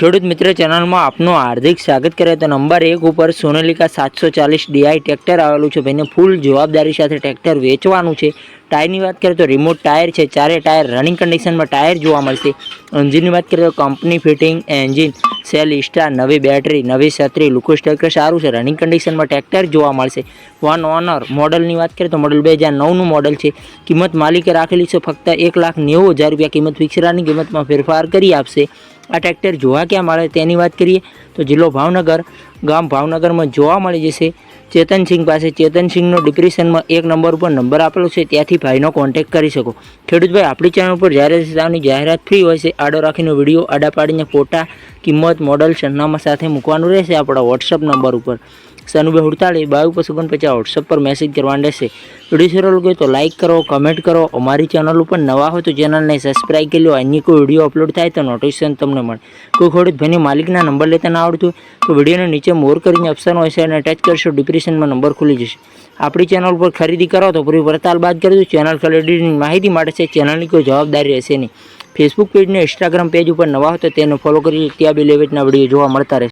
ખેડૂત મિત્ર ચેનલમાં આપનું હાર્દિક સ્વાગત કરે તો નંબર એક ઉપર સોનાલિકા સાતસો ચાલીસ ડીઆઈ ટ્રેક્ટર આવેલું છે. ભાઈને ફૂલ જવાબદારી સાથે ટ્રેક્ટર વેચવાનું છે. ટાયરની વાત કરીએ તો રિમોટ ટાયર છે. ચારે ટાયર રનિંગ કન્ડિશનમાં ટાયર જોવા મળશે. એન્જિનની વાત કરીએ તો company fitting engine self start નવી બેટરી નવી છત્રી લુકોસ ટ્રેક્ટર સારું છે. રનિંગ કન્ડિશનમાં ટ્રેક્ટર જોવા મળશે. વન ઓનર મોડલની વાત કરીએ તો મોડલ બે હજાર નવનું મોડલ છે. કિંમત માલિકે રાખેલી છે. ફક્ત એક લાખ નેવું હજાર રૂપિયા કિંમત ફિક્સરાની કિંમતમાં ફેરફાર કરી આપશે. આ ટ્રેક્ટર જોવા ક્યાં મળે તેની વાત કરીએ તો જિલ્લો ભાવનગર. ગામ ભાવનગરમાં જોવા મળી જશે. ચેતનસિંહ પાસે ચેતનસિંહનો ડિપ્રેશનમાં એક નંબર ઉપર નંબર આપેલો છે. ત્યાંથી ભાઈનો કોન્ટેક્ટ કરી શકો. ખેડૂતભાઈ, આપણી ચેનલ ઉપર જાહેરાતની જાહેરાત ફ્રી હોય છે, આડો રાખીને વીડિયો આડા પાડીને ફોટા, કિંમત મોડલ સરનામા સાથે મૂકવાનું રહેશે આપણા વોટ્સઅપ નંબર ઉપર. સનુભાઈ હુડતાળી બાવીસ પચાસ ઓગણપચાસ વોટ્સઅપ પર મેસેજ કરવાનું રહેશે વીડિયો સારો લાગે તો લાઇક કરો કમેન્ટ કરો. અમારી ચેનલ ઉપર નવા હોય તો ચેનલને સબસ્ક્રાઈબ કરી લો. અન્ય કોઈ વીડિયો અપલોડ થાય તો નોટિફિકેશન તમને મળે. કોઈ ખેડૂત ભાઈની માલિકના નંબર લેતા ના આવડતું તો વિડીયોને નીચે મોર કરીને ઓપ્શન હોય છે અને ટચ કરશો ડિપ્રેશનમાં નંબર ખુલી જશે. આપણી ચેનલ પર ખરીદી કરો તો પૂરી પડતાલ બાદ કરજો ચેનલ ખરીદીની માહિતી માટે છે ચેનલની કોઈ જવાબદારી રહેશે નહીં. ફેસબુક પેજ ને ઇન્સ્ટાગ્રામ પેજ ઉપર નવા હોય તો તેને ફોલો કરી, ત્યાં બી લેવેટના વીડિયો જોવા મળતા રહેશે.